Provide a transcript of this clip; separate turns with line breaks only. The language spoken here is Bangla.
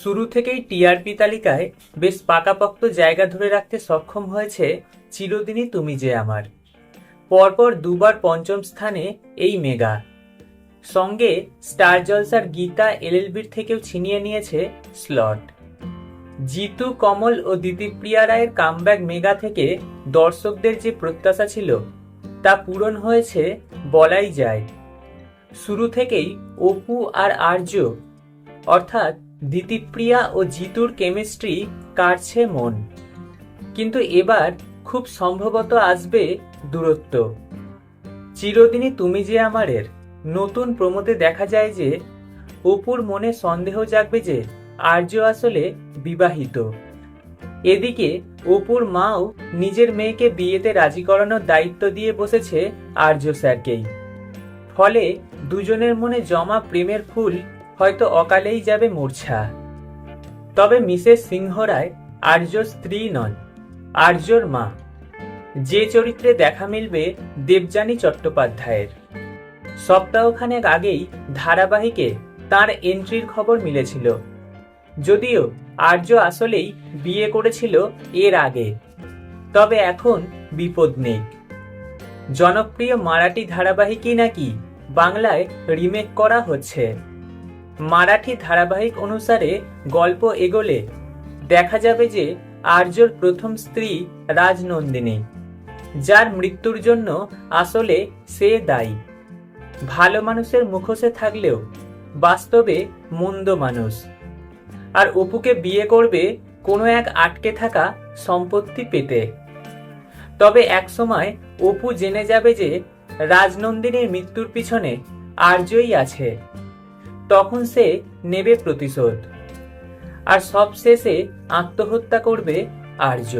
শুরু থেকেই টিআরপি তালিকায় বেশ পাকাপোক্ত জায়গা ধরে রাখতে সক্ষম হয়েছে চিরদিনই তুমি যে আমার। পরপর দুবার পঞ্চম স্থানে এই মেগা। সঙ্গে স্টার জলসার গীতা এলএলবির থেকেও ছিনিয়ে নিয়েছে স্লট। জিতু, কমল ও দিদিপ্রিয়া রায়ের কামব্যাক মেগা থেকে দর্শকদের যে প্রত্যাশা ছিল, তা পূরণ হয়েছে বলাই যায়। শুরু থেকেই অপু আর আর্য, অর্থাৎ দিতিপ্রিয়া ও জিতুর কেমিস্ট্রি কাটছে মন। কিন্তু এবার খুব সম্ভবত আসবে দূরত্ব। চিরদিনই তুমি যে আমারের। নতুন প্রমোদে দেখা যায় যে, অপুর মনে সন্দেহ জাগবে যে, আর্য আসলে বিবাহিত। এদিকে অপুর মাও নিজের মেয়েকে বিয়েতে রাজি করানোর দায়িত্ব দিয়ে বসেছে আর্য স্যারকেই। ফলে দুজনের মনে জমা প্রেমের ফুল হয়তো অকালেই যাবে মূর্ছা। তবে মিসেস সিংহ রায় আর্যর স্ত্রী নন, আর্যর মা। যে চরিত্রে দেখা মিলবে দেবযানী চট্টোপাধ্যায়ের। সপ্তাহখানেক আগেই ধারাবাহিকে তার এন্ট্রির খবর মিলেছিল। যদিও আর্য আসলেই বিয়ে করেছিল এর আগে, তবে এখন বিপদ নেই। জনপ্রিয় মারাঠি ধারাবাহিকই নাকি বাংলায় রিমেক করা হচ্ছে। মারাঠি ধারাবাহিক অনুসারে গল্প এগোলে। দেখা যাবে যে আর্যর প্রথম স্ত্রী রাজনন্দিনী, যার মৃত্যুর জন্য আসলে সে দায়ী। ভালো মানুষের মুখোশে থাকলেও বাস্তবে মন্দ মানুষ। আর অপুকে বিয়ে করবে কোনো এক আটকে থাকা সম্পত্তি পেতে। তবে একসময় অপু জেনে যাবে যে রাজনন্দিনীর মৃত্যুর পিছনে আর্যই আছে। তখন সে নেবে প্রতিশোধ। আর সবশেষে আত্মহত্যা করবে আর্য।